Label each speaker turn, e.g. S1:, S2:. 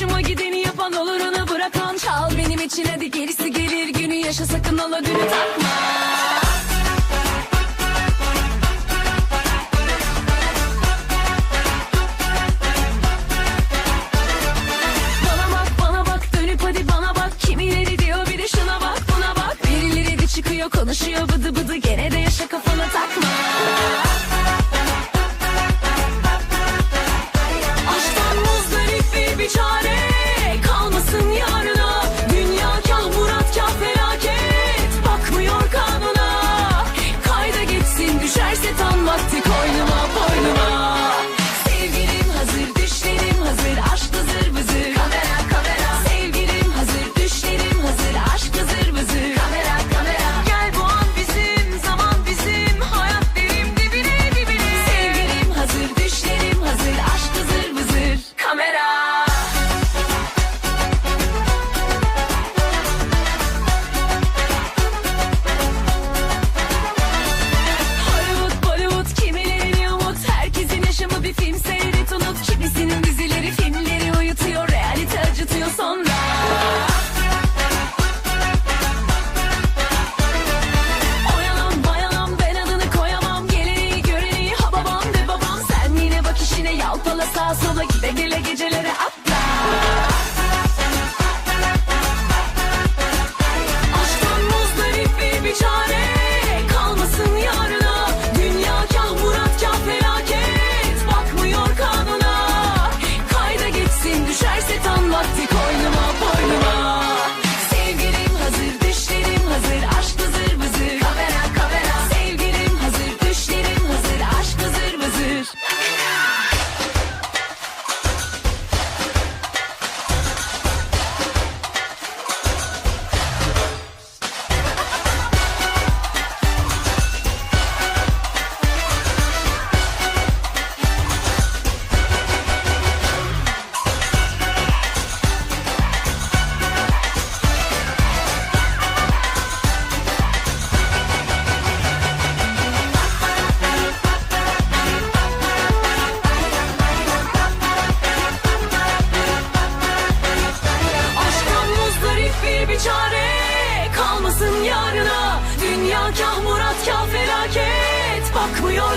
S1: Hoşuma gideni yapan olur bırakan Çal. Benim için hadi gerisi gelir. Günü yaşa sakın ola günü takma. Bana bak bana bak dönüp hadi bana bak. Kimileri diyor bir de şuna bak buna bak. Birileri de çıkıyor konuşuyor bıdı bıdı. Gene de yaşa kafana takma. Yalpala sağa sola Gide. Gele gecelere Kalmasın yarına. Dünya kah murat kah felaket. Bakmıyor